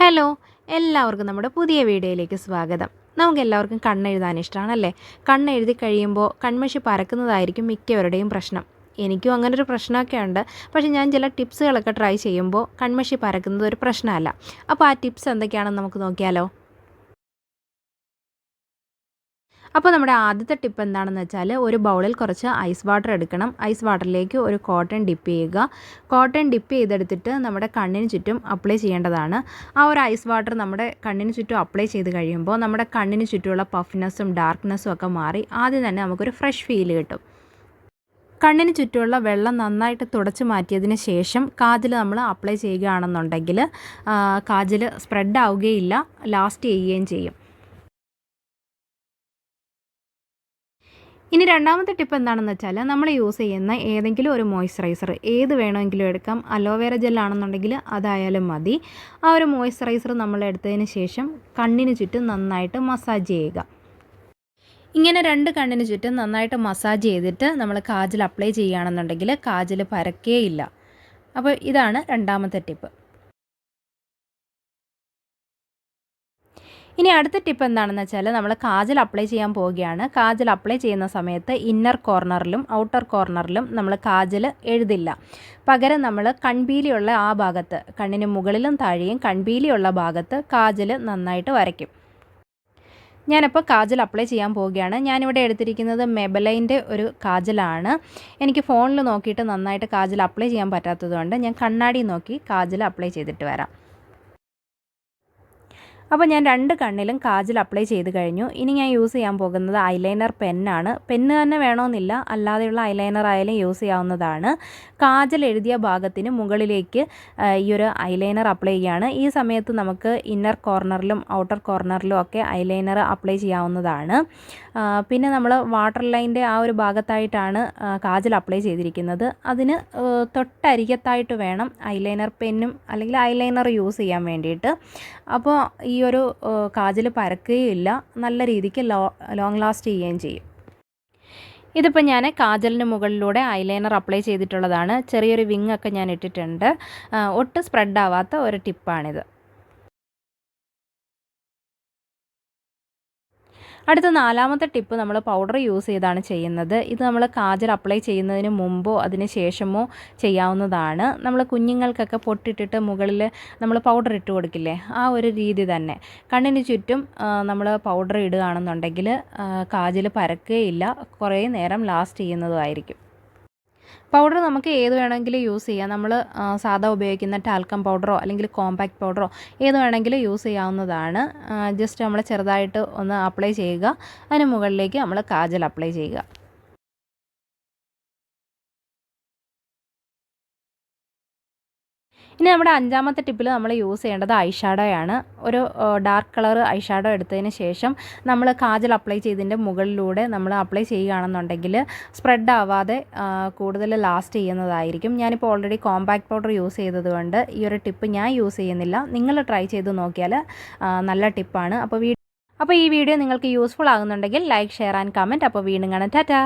Hello എല്ലാവർക്കും നമ്മുടെ പുതിയ വീഡിയോയിലേക്ക് സ്വാഗതം. നമുക്ക് എല്ലാവർക്കും കണ്ണെഴുതാൻ ഇഷ്ടമാണല്ലേ? കണ്ണെഴുതി കഴിയുമ്പോൾ കൺമഷി പരക്കുന്നതായിരിക്കും മിക്കവരുടെയും പ്രശ്നം. എനിക്കും അങ്ങനൊരു പ്രശ്നമൊക്കെ ഉണ്ട് പക്ഷേ ഞാൻ ചില ടിപ്സുകളൊക്കെ ട്രൈ ചെയ്യുമ്പോൾ കൺമഷി പരക്കുന്നത് ഒരു പ്രശ്നമല്ല. അപ്പോൾ ആ ടിപ്സ് എന്തൊക്കെയാണെന്ന് നമുക്ക് നോക്കിയാലോ? അപ്പോൾ നമ്മുടെ ആദ്യത്തെ ടിപ്പ് എന്താണെന്ന് വെച്ചാൽ ഒരു ബൗളിൽ കുറച്ച് ഐസ് വാട്ടർ എടുക്കണം. ഐസ് വാട്ടറിലേക്ക് ഒരു കോട്ടൺ ഡിപ്പ് ചെയ്യുക. കോട്ടൺ ഡിപ്പ് ചെയ്തെടുത്തിട്ട് നമ്മുടെ കണ്ണിന് ചുറ്റും അപ്ലൈ ചെയ്യേണ്ടതാണ്. ആ ഒരു ഐസ് വാട്ടർ നമ്മുടെ കണ്ണിന് ചുറ്റും അപ്ലൈ ചെയ്ത് കഴിയുമ്പോൾ നമ്മുടെ കണ്ണിന് ചുറ്റുമുള്ള പഫ്നെസ്സും ഡാർക്ക്നെസ്സും ഒക്കെ മാറി ആദ്യം തന്നെ നമുക്കൊരു ഫ്രഷ് ഫീൽ കിട്ടും. കണ്ണിന് ചുറ്റുമുള്ള വെള്ളം നന്നായിട്ട് തുടച്ച് മാറ്റിയതിന് ശേഷം കാജൽ നമ്മൾ അപ്ലൈ ചെയ്യുകയാണെന്നുണ്ടെങ്കിൽ കാജൽ സ്പ്രെഡ് ആവുകയില്ല. ലാസ്റ്റ് ചെയ്യുകയും ചെയ്യും. ഇനി രണ്ടാമത്തെ ടിപ്പ് എന്താണെന്ന് വെച്ചാൽ നമ്മൾ യൂസ് ചെയ്യുന്ന ഏതെങ്കിലും ഒരു മോയ്സ്ചറൈസർ ഏത് വേണമെങ്കിലും എടുക്കാം. അലോവേര ജെല്ലാണെന്നുണ്ടെങ്കിൽ അതായാലും മതി. ആ ഒരു മോയ്സ്ചറൈസർ നമ്മൾ എടുത്തതിന് ശേഷം കണ്ണിന് ചുറ്റും നന്നായിട്ട് മസാജ് ചെയ്യുക. ഇങ്ങനെ രണ്ട് കണ്ണിന് ചുറ്റും നന്നായിട്ട് മസാജ് ചെയ്തിട്ട് നമ്മൾ കാജൽ അപ്ലൈ ചെയ്യുകയാണെന്നുണ്ടെങ്കിൽ കാജൽ പരക്കേയില്ല. അപ്പോൾ ഇതാണ് രണ്ടാമത്തെ ടിപ്പ്. ഇനി അടുത്ത ടിപ്പ് എന്താണെന്ന് വെച്ചാൽ നമ്മൾ കാജൽ അപ്ലൈ ചെയ്യാൻ പോവുകയാണ്. കാജൽ അപ്ലൈ ചെയ്യുന്ന സമയത്ത് ഇന്നർ കോർണറിലും ഔട്ടർ കോർണറിലും നമ്മൾ കാജൽ എഴുതില്ല. പകരം നമ്മൾ കൺപീലിയുള്ള ആ ഭാഗത്ത് കണ്ണിന് മുകളിലും താഴെയും കൺപീലിയുള്ള ഭാഗത്ത് കാജൽ നന്നായിട്ട് വരയ്ക്കും. ഞാനപ്പോൾ കാജൽ അപ്ലൈ ചെയ്യാൻ പോവുകയാണ്. ഞാനിവിടെ എടുത്തിരിക്കുന്നത് മെബലൈന്റെ ഒരു കാജലാണ്. എനിക്ക് ഫോണിൽ നോക്കിയിട്ട് നന്നായിട്ട് കാജൽ അപ്ലൈ ചെയ്യാൻ പറ്റാത്തതുകൊണ്ട് ഞാൻ കണ്ണാടി നോക്കി കാജൽ അപ്ലൈ ചെയ്തിട്ട് വരാം. അപ്പോൾ ഞാൻ രണ്ട് കണ്ണിലും കാജൽ അപ്ലൈ ചെയ്ത് കഴിഞ്ഞു. ഇനി ഞാൻ യൂസ് ചെയ്യാൻ പോകുന്നത് ഐലൈനർ പെന്നാണ് പെന്ന് തന്നെ വേണമെന്നില്ല അല്ലാതെയുള്ള ഐലൈനർ ആയാലും യൂസ് ചെയ്യാവുന്നതാണ്. കാജൽ എഴുതിയ ഭാഗത്തിന് മുകളിലേക്ക് ഈ ഒരു ഐലൈനർ അപ്ലൈ ചെയ്യുകയാണ് ഈ സമയത്ത് നമുക്ക് ഇന്നർ കോർണറിലും ഔട്ടർ കോർണറിലും ഒക്കെ ഐലൈനർ അപ്ലൈ ചെയ്യാവുന്നതാണ്. പിന്നെ നമ്മൾ വാട്ടർ ലൈന്റെ ആ ഒരു ഭാഗത്തായിട്ടാണ് കാജൽ അപ്ലൈ ചെയ്തിരിക്കുന്നത്. അതിന് തൊട്ടരികത്തായിട്ട് വേണം ഐലൈനർ പെന്നും അല്ലെങ്കിൽ ഐലൈനർ യൂസ് ചെയ്യാൻ വേണ്ടിയിട്ട്. അപ്പോൾ ഈ ഒരു കാജൽ പരക്കുകയില്ല. നല്ല രീതിക്ക് ലോങ് ലാസ്റ്റ് ചെയ്യുകയും ചെയ്യും. ഇതിപ്പോൾ ഞാൻ കാജലിന് മുകളിലൂടെ ഐലൈനർ അപ്ലൈ ചെയ്തിട്ടുള്ളതാണ്. ചെറിയൊരു വിങ് ഒക്കെ ഞാൻ ഇട്ടിട്ടുണ്ട്. ഒട്ടും സ്പ്രെഡ് ആവാത്ത ഒരു ടിപ്പാണിത്. അടുത്ത നാലാമത്തെ ടിപ്പ് നമ്മൾ പൗഡർ യൂസ് ചെയ്താണ് ചെയ്യുന്നത്. ഇത് നമ്മൾ കാജൽ അപ്ലൈ ചെയ്യുന്നതിന് മുമ്പോ അതിന് ശേഷമോ ചെയ്യാവുന്നതാണ്. നമ്മൾ കുഞ്ഞുങ്ങൾക്കൊക്കെ പൊട്ടിട്ടിട്ട് മുകളിൽ നമ്മൾ പൗഡർ ഇട്ട് കൊടുക്കില്ലേ? ആ ഒരു രീതി തന്നെ. കണ്ണിന് ചുറ്റും നമ്മൾ പൗഡർ ഇടുകയാണെന്നുണ്ടെങ്കിൽ കാജൽ പരക്കുകയില്ല. കുറേ നേരം ലാസ്റ്റ് ചെയ്യുന്നതുമായിരിക്കും. പൗഡർ നമുക്ക് ഏത് വേണമെങ്കിലും യൂസ് ചെയ്യാം. നമ്മൾ സാധാ ഉപയോഗിക്കുന്ന ടാൽക്കം പൗഡറോ അല്ലെങ്കിൽ കോമ്പാക്ട് പൗഡറോ ഏത് വേണമെങ്കിലും യൂസ് ചെയ്യാവുന്നതാണ്. ജസ്റ്റ് നമ്മൾ ചെറുതായിട്ട് ഒന്ന് അപ്ലൈ ചെയ്യുക. അതിന് മുകളിലേക്ക് നമ്മൾ കാജൽ അപ്ലൈ ചെയ്യുക. ഇനി നമ്മുടെ അഞ്ചാമത്തെ ടിപ്പിൽ നമ്മൾ യൂസ് ചെയ്യേണ്ടത് ഐഷാഡോയാണ്. ഒരു ഡാർക്ക് കളർ ഐഷാഡോ എടുത്തതിന് ശേഷം നമ്മൾ കാജൽ അപ്ലൈ ചെയ്തതിന്റെ മുകളിലൂടെ നമ്മൾ അപ്ലൈ ചെയ്യുകയാണെന്നുണ്ടെങ്കിൽ സ്പ്രെഡ് ആവാതെ കൂടുതൽ ലാസ്റ്റ് ചെയ്യുന്നതായിരിക്കും. ഞാനിപ്പോൾ ഓൾറെഡി കോമ്പാക്ട് പൗഡർ യൂസ് ചെയ്തതുകൊണ്ട് ഈ ഒരു ടിപ്പ് ഞാൻ യൂസ് ചെയ്യുന്നില്ല. നിങ്ങൾ ട്രൈ ചെയ്ത് നോക്കിയാൽ നല്ല ടിപ്പാണ്. അപ്പോൾ അപ്പോൾ ഈ വീഡിയോ നിങ്ങൾക്ക് യൂസ്ഫുൾ ആകുന്നുണ്ടെങ്കിൽ ലൈക്ക് ഷെയർ ആൻഡ് കമന്റ് അപ്പോൾ വീണ്ടും കാണാം. ടാറ്റാ!